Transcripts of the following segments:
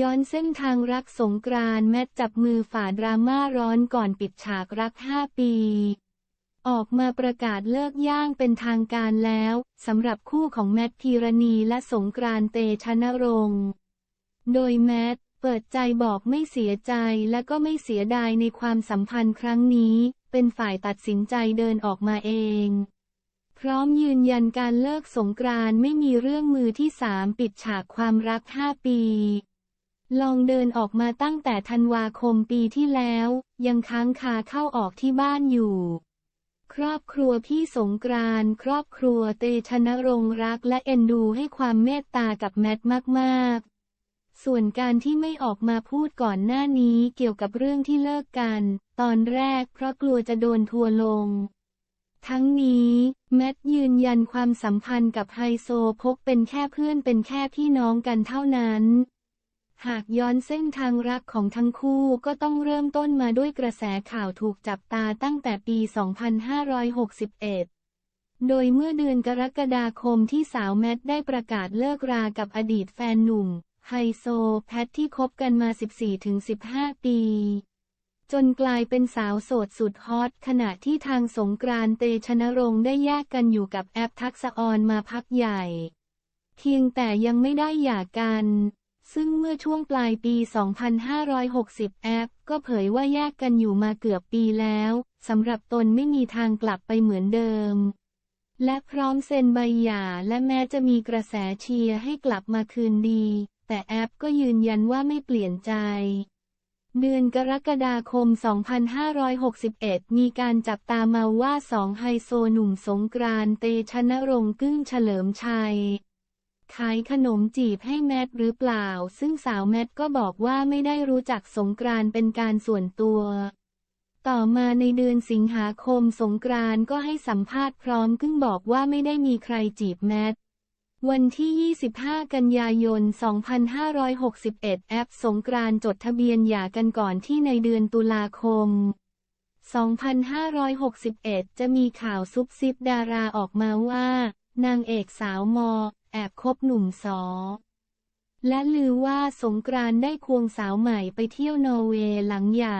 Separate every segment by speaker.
Speaker 1: ย้อนเส้นทางรักสงกรานแมทจับมือฝ่าดราม่าร้อนก่อนปิดฉากรัก 5 ปี ออกมาประกาศเลิกย่างเป็นทางการแล้วสำหรับคู่ของแมทพีรณีและสงกรานเตชะนรงค์ โดยแมทเปิดใจบอกไม่เสียใจและก็ไม่เสียดายในความสัมพันธ์ครั้งนี้ เป็นฝ่ายตัดสินใจเดินออกมาเอง พร้อมยืนยันการเลิกสงกรานไม่มีเรื่องมือที่สามปิดฉากความรัก 5 ปี ลองเดินออกมาตั้งแต่ธันวาคมปีที่แล้ว ยังค้างคาเข้าออกที่บ้านอยู่ ครอบครัวพี่สงกรานครอบครัวเตชะนรงรักและเอ็นดูให้ความเมตตากับแมทมากๆ ส่วนการที่ไม่ออกมาพูดก่อนหน้านี้เกี่ยวกับเรื่องที่เลิกกัน ตอนแรกเพราะกลัวจะโดนทัวลง ทั้งนี้ แมทยืนยันความสัมพันธ์กับไฮโซพกเป็นแค่เพื่อนเป็นแค่พี่น้องกันเท่านั้น หากย้อนเส้นทางรักของทั้งคู่ก็ต้องเริ่มต้นมาด้วยกระแสข่าวถูกจับตาตั้งแต่ปี 2561 โดยเมื่อเดือนกรกฎาคมที่สาวแมทได้ประกาศเลิกรากับอดีตแฟนหนุ่ม ไฮโซ แพทที่คบกันมา 14-15 ปี จนกลายเป็นสาวโสดสุดฮอต ขณะที่ทางสงกรานเตชะนรงค์ได้แยกกันอยู่กับแอปทักษะออนมาพักใหญ่ เพียงแต่ยังไม่ได้หย่ากัน ซึ่งเมื่อช่วงปลายปี 2560 แอปก็เผยว่าแยกกันอยู่มาเกือบปีแล้วสำหรับตนไม่มีทางกลับไปเหมือนเดิม และพร้อมเซ็นใบหย่าและแม้จะมีกระแสเชียร์ให้กลับมาคืนดี แต่แอปก็ยืนยันว่าไม่เปลี่ยนใจเดือนกรกฎาคม 2561 มีการจับตามาว่าสองไฮโซหนุ่มสงกรานต์เตชะนรงค์กึ้งเฉลิมชัย ขายขนมจีบให้แมทหรือเปล่า ซึ่งสาวแมทก็บอกว่าไม่ได้รู้จักสงกรานเป็นการส่วนตัว ต่อมาในเดือนสิงหาคมสงกรานก็ให้สัมภาษณ์พร้อมกึ้งบอกว่าไม่ได้มีใครจีบแมทวันที่ 25 กันยายน 2561 แอปสงกรานจดทะเบียนหย่ากันก่อนที่ในเดือนตุลาคม 2561 จะมีข่าวซุบซิบดาราออกมาว่า นางเอกสาวมอ แอบคบหนุ่มสอ และลือว่าสงกรานได้ควงสาวใหม่ไปเที่ยวนอร์เวย์หลังหย่า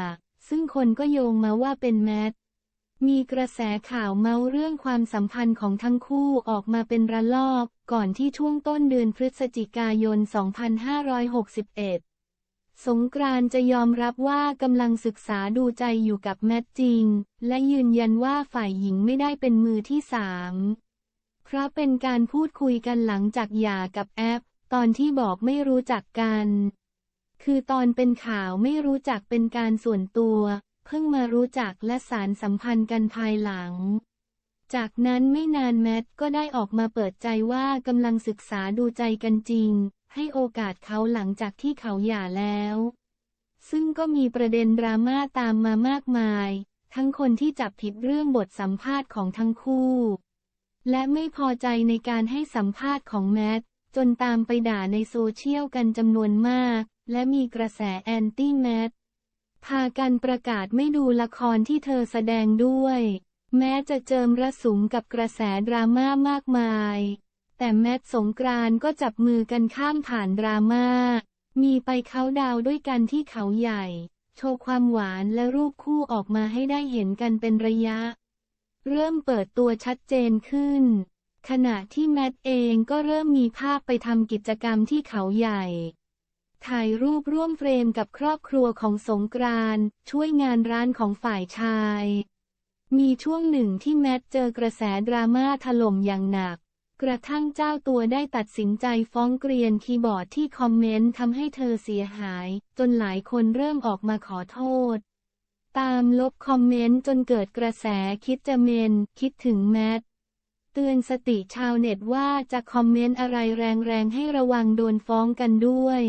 Speaker 1: ซึ่งคนก็โยงมาว่าเป็นแมท มีกระแสข่าวเมาเรื่องความสัมพันธ์ของทั้งคู่ออกมาเป็นระลอก ก่อนที่ช่วงต้นเดือนพฤศจิกายน 2561สงกรานจะยอมรับว่ากำลังศึกษาดูใจอยู่กับแมทจริง และยืนยันว่าฝ่ายหญิงไม่ได้เป็นมือที่สาม พราะเป็นการพูดคุยกันหลังจากหย่ากับแอป ตอนที่บอกไม่รู้จักกัน คือตอนเป็นข่าวไม่รู้จักเป็นการส่วนตัว เพิ่งมารู้จักและสารสัมพันธ์กันภายหลัง จากนั้นไม่นานแมทก็ได้ออกมาเปิดใจว่ากำลังศึกษาดูใจกันจริง ให้โอกาสเขาหลังจากที่เขาหย่าแล้ว ซึ่งก็มีประเด็นดราม่าตามมามากมาย ทั้งคนที่จับผิดเรื่องบทสัมภาษณ์ของทั้งคู่ และไม่พอใจในการให้สัมภาษณ์ของแมท จนตามไปด่าในโซเชียลกันจำนวนมาก และมีกระแสแอนตี้แมท พากันประกาศไม่ดูละครที่เธอแสดงด้วย แม้จะเจิมระสุมกับกระแสดราม่ามากมาย แต่แมทสงกรานก็จับมือกันข้ามผ่านดราม่า มีไปเขาดาวด้วยกันที่เขาใหญ่ โชว์ความหวานและรูปคู่ออกมาให้ได้เห็นกันเป็นระยะ เริ่มเปิดตัวชัดเจนขึ้น ขณะที่แมทเองก็เริ่มมีภาพไปทำกิจกรรมที่เขาใหญ่ ถ่ายรูปร่วมเฟรมกับครอบครัวของสงกรานช่วยงานร้านของฝ่ายชาย มีช่วงหนึ่งที่แมทเจอกระแสดราม่าถล่มอย่างหนัก กระทั่งเจ้าตัวได้ตัดสินใจฟ้องเกรียนคีย์บอร์ดที่คอมเมนต์ทำให้เธอเสียหาย จนหลายคนเริ่มออกมาขอโทษ ตามลบคอมเมนต์จนเกิดกระแสคิดจะเมน คิดถึงแมทเตือนสติชาวเน็ตว่าจะคอมเมนต์อะไรแรงๆให้ระวังโดนฟ้องกันด้วย